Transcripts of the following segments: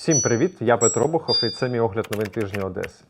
Всім привіт! Я Петро Обухов і це мій огляд новин тижня Одеси.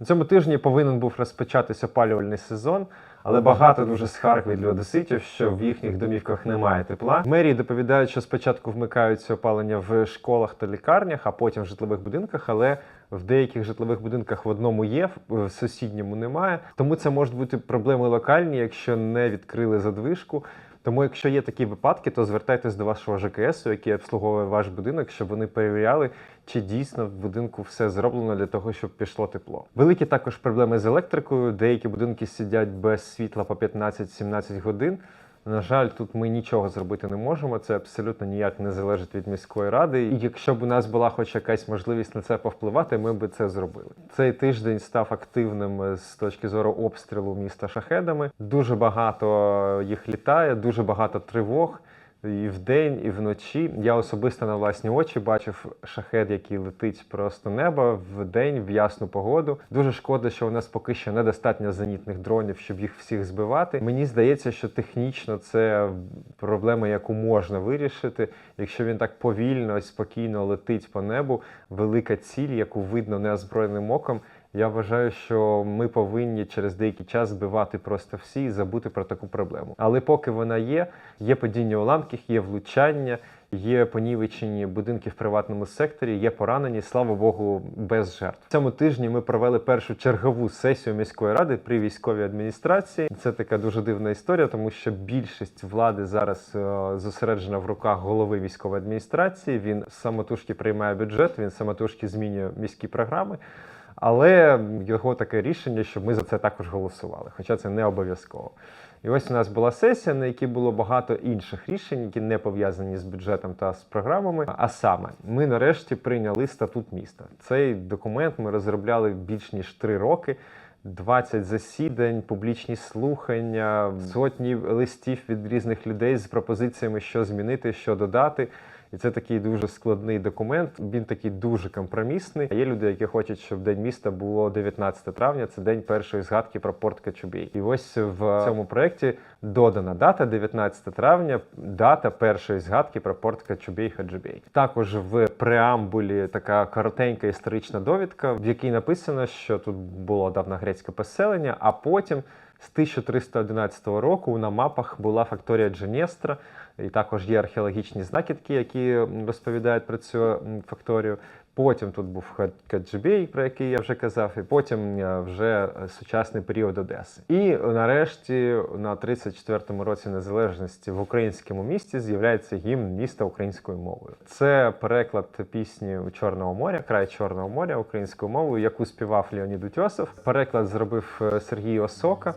На цьому тижні повинен був розпочатися опалювальний сезон, але багато дуже скарг від одеситів, що в їхніх домівках немає тепла. Мерії доповідають, що спочатку вмикаються опалення в школах та лікарнях, а потім в житлових будинках, але в деяких житлових будинках в одному є, в сусідньому немає. Тому це можуть бути проблеми локальні, якщо не відкрили задвижку. Тому, якщо є такі випадки, то звертайтесь до вашого ЖКС, який обслуговує ваш будинок, щоб вони перевіряли, чи дійсно в будинку все зроблено для того, щоб пішло тепло. Великі також проблеми з електрикою. Деякі будинки сидять без світла по 15-17 годин. На жаль, тут ми нічого зробити не можемо. Це абсолютно ніяк не залежить від міської ради. І якщо б у нас була хоч якась можливість на це повпливати, ми б це зробили. Цей тиждень став активним е, з точки зору обстрілу міста шахедами. Дуже багато їх літає, дуже багато тривог. І вдень, і вночі. Я особисто на власні очі бачив шахет, який летить просто небо вдень, в ясну погоду. Дуже шкода, що у нас поки що недостатньо зенітних дронів, щоб їх всіх збивати. Мені здається, що технічно це проблема, яку можна вирішити. Якщо він так повільно і спокійно летить по небу, велика ціль, яку видно неозброєним оком. Я вважаю, що ми повинні через деякий час збивати просто всі і забути про таку проблему. Але поки вона є, є падіння уламків, є влучання, є понівечені будинки в приватному секторі, є поранені, слава Богу, без жертв. Цьому тижні ми провели першу чергову сесію міської ради при військовій адміністрації. Це така дуже дивна історія, тому що більшість влади зараз е, зосереджена в руках голови військової адміністрації. Він самотужки приймає бюджет, він самотужки змінює міські програми. Але його таке рішення, щоб ми за це також голосували, хоча це не обов'язково. І ось у нас була сесія, на якій було багато інших рішень, які не пов'язані з бюджетом та з програмами. А саме, ми нарешті прийняли статут міста. Цей документ ми розробляли більш ніж три роки. 20 засідань, публічні слухання, сотні листів від різних людей з пропозиціями, що змінити, що додати. І це такий дуже складний документ. Він такий дуже компромісний. Є люди, які хочуть, щоб день міста було 19 травня. Це день першої згадки про порт Качубій. І ось в цьому проєкті додана дата 19 травня, дата першої згадки про порт Качубій Хаджубій. Також в преамбулі така коротенька історична довідка, в якій написано, що тут було давно грецьке поселення, а потім. З 1311 року на мапах була факторія Дженестра, і також є археологічні знакідки, які розповідають про цю факторію. Потім тут був Каджибей, про який я вже казав, і потім вже сучасний період Одеси. І нарешті на 34-му році незалежності в українському місті з'являється гімн міста українською мовою. Це переклад пісні Чорного моря, край Чорного моря українською мовою, яку співав Леонід Утьосов. Переклад зробив Сергій Осока.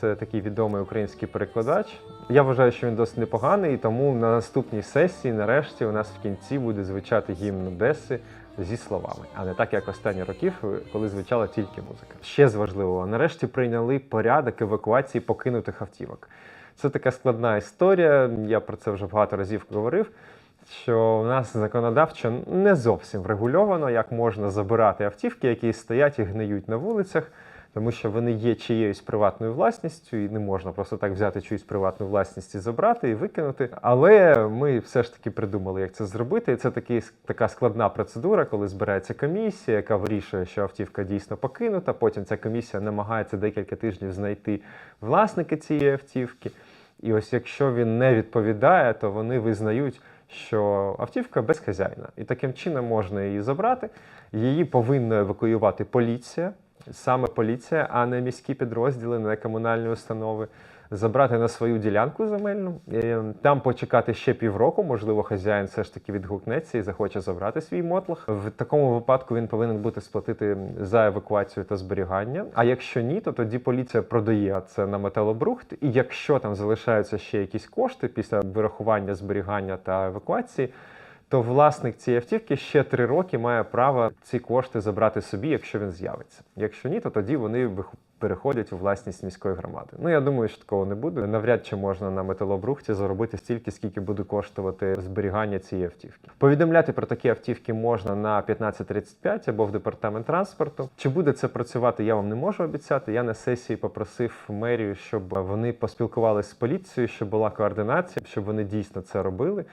Це такий відомий український перекладач. Я вважаю, що він досить непоганий, і тому на наступній сесії, нарешті, у нас в кінці буде звучати гімн Одеси зі словами, а не так, як останні років, коли звучала тільки музика. Ще з важливого, нарешті прийняли порядок евакуації покинутих автівок. Це така складна історія. Я про це вже багато разів говорив. Що у нас законодавчо не зовсім врегульовано, як можна забирати автівки, які стоять і гниють на вулицях тому що вони є чиєюсь приватною власністю, і не можна просто так взяти чиюсь приватну власність і забрати і викинути. Але ми все ж таки придумали, як це зробити. Це такий, така складна процедура, коли збирається комісія, яка вирішує, що автівка дійсно покинута. Потім ця комісія намагається декілька тижнів знайти власника цієї автівки. І ось якщо він не відповідає, то вони визнають. Що автівка без хазяїна, і таким чином можна її забрати. Її повинна евакуювати поліція саме поліція, а не міські підрозділи, не комунальні установи. Забрати на свою ділянку земельну, там почекати ще півроку, можливо, хазяїн все ж таки відгукнеться і захоче забрати свій мотлах. В такому випадку він повинен бути сплатити за евакуацію та зберігання. А якщо ні, то тоді поліція продає це на металобрухт. І якщо там залишаються ще якісь кошти після вирахування зберігання та евакуації то власник цієї автівки ще три роки має право ці кошти забрати собі, якщо він з'явиться. Якщо ні, то тоді вони переходять у власність міської громади. Ну я думаю, що такого не буде. Навряд чи можна на металобрухті заробити стільки, скільки буде коштувати зберігання цієї автівки. Повідомляти про такі автівки можна на 1535 або в департамент транспорту. Чи буде це працювати? Я вам не можу обіцяти. Я на сесії попросив мерію, щоб вони поспілкувалися з поліцією, щоб була координація, щоб вони дійсно це робили.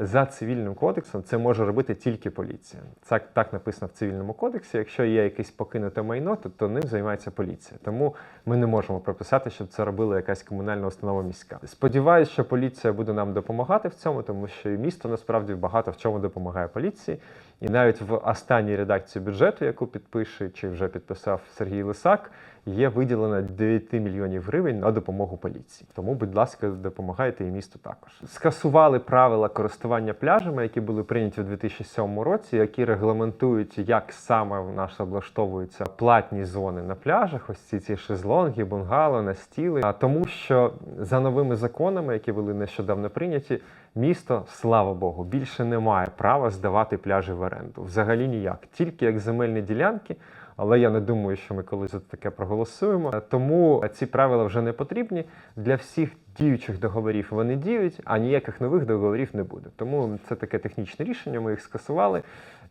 За цивільним кодексом це може робити тільки поліція. Так, так написано в цивільному кодексі. Якщо є якесь покинуте майно, то, то ним займається поліція. Тому ми не можемо прописати, щоб це робила якась комунальна установа міська. Сподіваюсь, що поліція буде нам допомагати в цьому, тому що місто насправді багато в чому допомагає поліції. І навіть в останній редакції бюджету, яку підпише чи вже підписав Сергій Лисак, є виділено 9 мільйонів гривень на допомогу поліції. Тому, будь ласка, допомагайте і місту також. Скасували правила користування пляжами, які були прийняті у 2007 році, які регламентують, як саме в нас облаштовуються платні зони на пляжах. Ось ці ці шезлонги, бунгало, настіли. А тому, що за новими законами, які були нещодавно прийняті, місто, слава Богу, більше не має права здавати пляжі в оренду. Взагалі ніяк, тільки як земельні ділянки. Але я не думаю, що ми колись за таке проголосуємо. Тому ці правила вже не потрібні. Для всіх діючих договорів вони діють, а ніяких нових договорів не буде. Тому це таке технічне рішення. Ми їх скасували.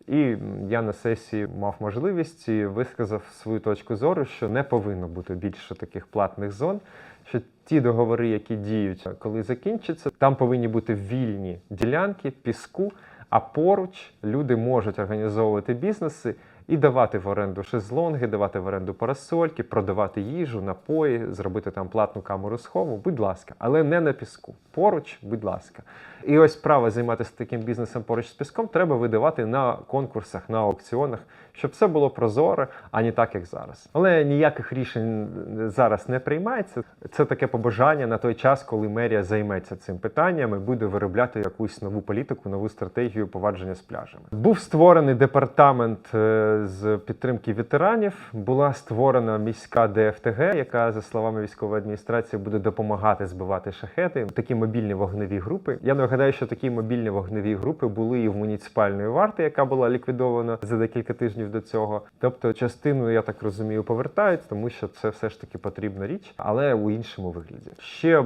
І я на сесії мав можливість і висказав свою точку зору, що не повинно бути більше таких платних зон. Що ті договори, які діють, коли закінчаться, там повинні бути вільні ділянки, піску. А поруч люди можуть організовувати бізнеси і давати в оренду шезлонги, давати в оренду парасольки, продавати їжу, напої, зробити там платну камеру схову. Будь ласка, але не на піску. Поруч, будь ласка. І ось право займатися таким бізнесом поруч з піском треба видавати на конкурсах, на аукціонах, щоб все було прозоро, а не так, як зараз. Але ніяких рішень зараз не приймається. Це таке побажання на той час, коли мерія займеться цим питанням і буде виробляти якусь нову політику, нову стратегію повадження з пляжами. Був створений департамент е, з підтримки ветеранів. Була створена міська ДФТГ, яка, за словами військової адміністрації, буде допомагати збивати шахети. Такі мобільні вогневі групи. Я нагадаю, що такі мобільні вогневі групи були і в муніципальної варти, яка була ліквідована за декілька тижнів до цього. Тобто, частину, я так розумію, повертають, тому що це все ж таки потрібна річ, але у іншому вигляді. Ще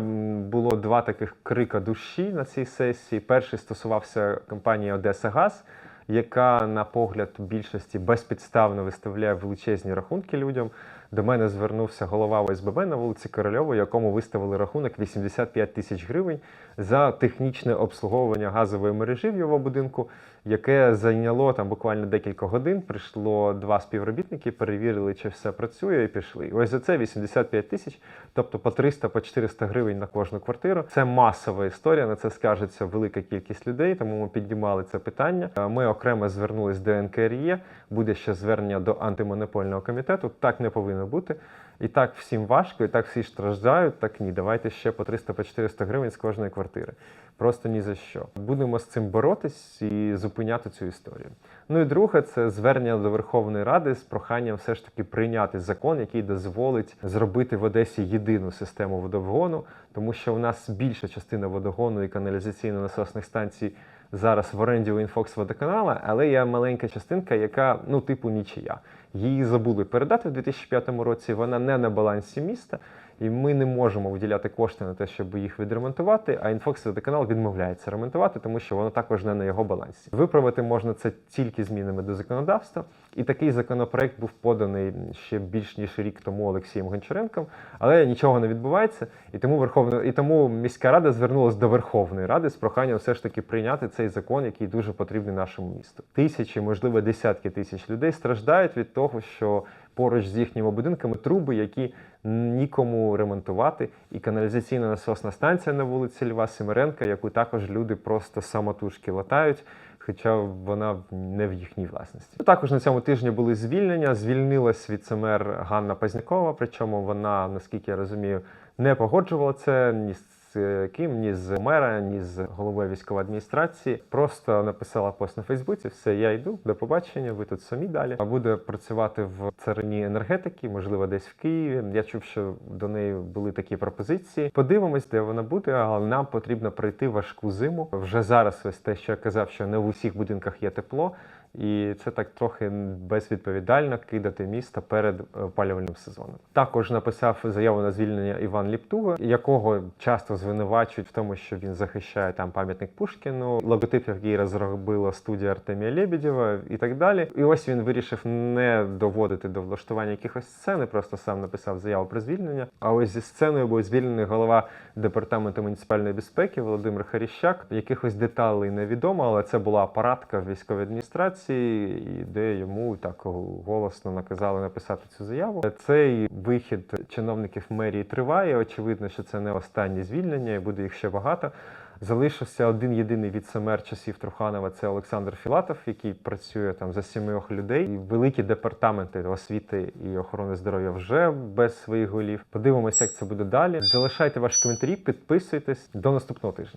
було два таких крика душі на цій сесії. Перший стосувався компанії Одеса Газ. Яка на погляд більшості безпідставно виставляє величезні рахунки людям. До мене звернувся голова ОСББ на вулиці Корольова, якому виставили рахунок 85 тисяч гривень за технічне обслуговування газової мережі в його будинку, яке зайняло там буквально декілька годин. Прийшло два співробітники, перевірили, чи все працює, і пішли. Ось за це 85 тисяч, тобто по 300 по 400 гривень на кожну квартиру. Це масова історія. На це скажеться велика кількість людей. Тому ми піднімали це питання. Ми окремо звернулись до НКРЄ. Буде ще звернення до антимонопольного комітету. Так не повинно бути. І так всім важко, і так всі страждають. Так ні, давайте ще по 300 по 400 гривень з кожної квартири. Просто ні за що. Будемо з цим боротись і зупиняти цю історію. Ну і друге, це звернення до Верховної Ради з проханням все ж таки прийняти закон, який дозволить зробити в Одесі єдину систему водогону, тому що у нас більша частина водогону і каналізаційно-насосних станцій зараз в оренді у Інфокс водоканала, але є маленька частинка, яка ну типу нічия. Її забули передати в 2005 році. Вона не на балансі міста. І ми не можемо виділяти кошти на те, щоб їх відремонтувати. А Інфокс водоканал відмовляється ремонтувати, тому що воно також не на його балансі. Виправити можна це тільки змінами до законодавства. І такий законопроект був поданий ще більш ніж рік тому Олексієм Гончаренком, але нічого не відбувається. І тому Верховна і тому міська рада звернулася до Верховної Ради з проханням все ж таки прийняти цей закон, який дуже потрібний нашому місту. Тисячі, можливо, десятки тисяч людей страждають від того, що поруч з їхніми будинками труби, які нікому ремонтувати, і каналізаційна насосна станція на вулиці Льва Семеренка, яку також люди просто самотужки латають. Хоча вона не в їхній власності. Також на цьому тижні були звільнення. Звільнилась віцемер Ганна Пазнякова. Причому вона, наскільки я розумію, не погоджувала це ні з е, ким, ні з мера, ні з головою військової адміністрації. Просто написала пост на Фейсбуці. Все, я йду, до побачення. Ви тут самі далі. А буде працювати в царині енергетики, можливо, десь в Києві. Я чув, що до неї були такі пропозиції. Подивимось, де вона буде, але нам потрібно пройти важку зиму. Вже зараз ось те, що я казав, що не в усіх будинках є тепло. І це так трохи безвідповідально кидати місто перед опалювальним сезоном. Також написав заяву на звільнення Іван Ліптуга, якого часто звинувачують в тому, що він захищає там пам'ятник Пушкіну, логотип, який розробила студія Артемія Лебедєва і так далі. І ось він вирішив не доводити до влаштування якихось сцени, просто сам написав заяву про звільнення. А ось зі сценою був звільнений голова департаменту муніципальної безпеки Володимир Харіщак. Якихось деталей невідомо, але це була апаратка в військовій адміністрації, де йому так голосно наказали написати цю заяву. Цей вихід чиновників мерії триває. Очевидно, що це не останнє звільнення, і буде їх ще багато. Залишився один єдиний від СМР часів Труханова. Це Олександр Філатов, який працює там за сімох людей. І великі департаменти освіти і охорони здоров'я вже без своїх голів. Подивимося, як це буде далі. Залишайте ваші коментарі, підписуйтесь до наступного тижня.